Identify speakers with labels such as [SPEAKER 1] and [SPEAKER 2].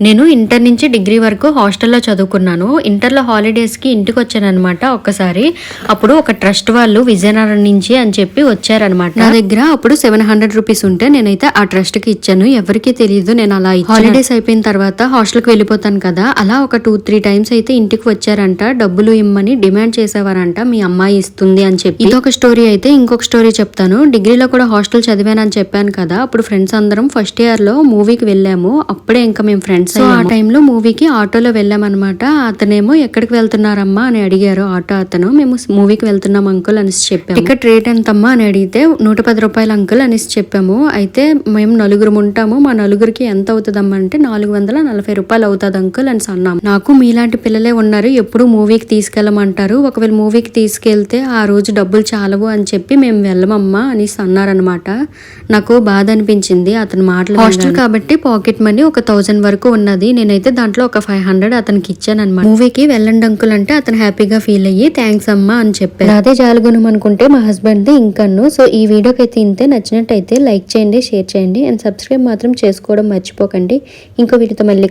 [SPEAKER 1] నేను ఇంటర్ నుంచి డిగ్రీ వరకు హాస్టల్లో చదువుకున్నాను. ఇంటర్లో హాలిడేస్కి ఇంటికి వచ్చానమాట ఒక్కసారి. అప్పుడు ఒక ట్రస్ట్ వాళ్ళు విజయనగరం నుంచి అని చెప్పి వచ్చారనమాట నా దగ్గర అప్పుడు సెవెన్ హండ్రెడ్ రూపీస్ ఉంటే నేనైతే ఆ ట్రస్ట్కి ఇచ్చాను. ఎవరికి తెలియదు నేను అలా హాలిడేస్ అయిపోయిన తర్వాత హాస్టల్కి వెళ్ళిపోతాను కదా. అలా ఒక టూ త్రీ టైమ్స్ అయితే ఇంటికి వచ్చారంట. డబ్బులు ఇమ్మని డిమాండ్ చేసేవారంట. మీ అమ్మాయి ఇస్తుంది అని చెప్పి. ఇదొక స్టోరీ అయితే ఇంకొక స్టోరీ చెప్తాను. డిగ్రీలో కూడా హాస్టల్ చదివానని చెప్పాను కదా. అప్పుడు ఫ్రెండ్స్ అందరం ఫస్ట్ ఇయర్లో మూవీకి వెళ్ళాము. అప్పుడే ఇంకా మేము ఫ్రెండ్స్ సో ఆ టైంలో మూవీకి ఆటోలో వెళ్ళామన్నమాట. అతనేమో ఎక్కడికి వెళ్తున్నారమ్మా అని అడిగారు ఆటో అతను. మేము మూవీకి వెళ్తున్నాం అంకుల్ అనేసి చెప్పాము. టికెట్ రేట్ ఎంతమ్మా అని అడిగితే నూట పది రూపాయలు అంకుల్ అనేసి చెప్పాము. అయితే మేము నలుగురు ఉంటాము. మా నలుగురికి ఎంత అవుతుందమ్మా అంటే నాలుగు వందల నలభై రూపాయలు అవుతుంది అంకుల్ అని అన్నాం. నాకు మీలాంటి పిల్లలే ఉన్నారు. ఎప్పుడు మూవీకి తీసుకెళ్ళమంటారు. ఒకవేళ మూవీకి తీసుకెళ్తే ఆ రోజు డబ్బులు చాలవు అని చెప్పి మేము వెళ్ళమమ్మా అనేసి అన్నారనమాట నాకు బాధ అనిపించింది అతని మాటలు హాస్టల్ కాబట్టి పాకెట్ మనీ ఒక థౌజండ్ వరకు ఉన్నది. నేనైతే దాంట్లో ఒక ఫైవ్ హండ్రెడ్ అతనికి ఇచ్చాను అనమాట మూవీకి వెళ్ళండి అంకుల్ అంటే అతను హ్యాపీగా ఫీల్ అయ్యి థ్యాంక్స్ అమ్మా అని చెప్పారు. అదే జాలుగుణం అనుకుంటే మా హస్బెండ్ ది ఇంకన్ను. సో ఈ వీడియోకి అయితే ఇంతే. నచ్చినట్టయితే లైక్ చేయండి షేర్ చేయండి. అండ్ సబ్స్క్రైబ్ మాత్రం చేసుకోవడం మర్చిపోకండి. ఇంకో వీడియోతో మళ్ళీ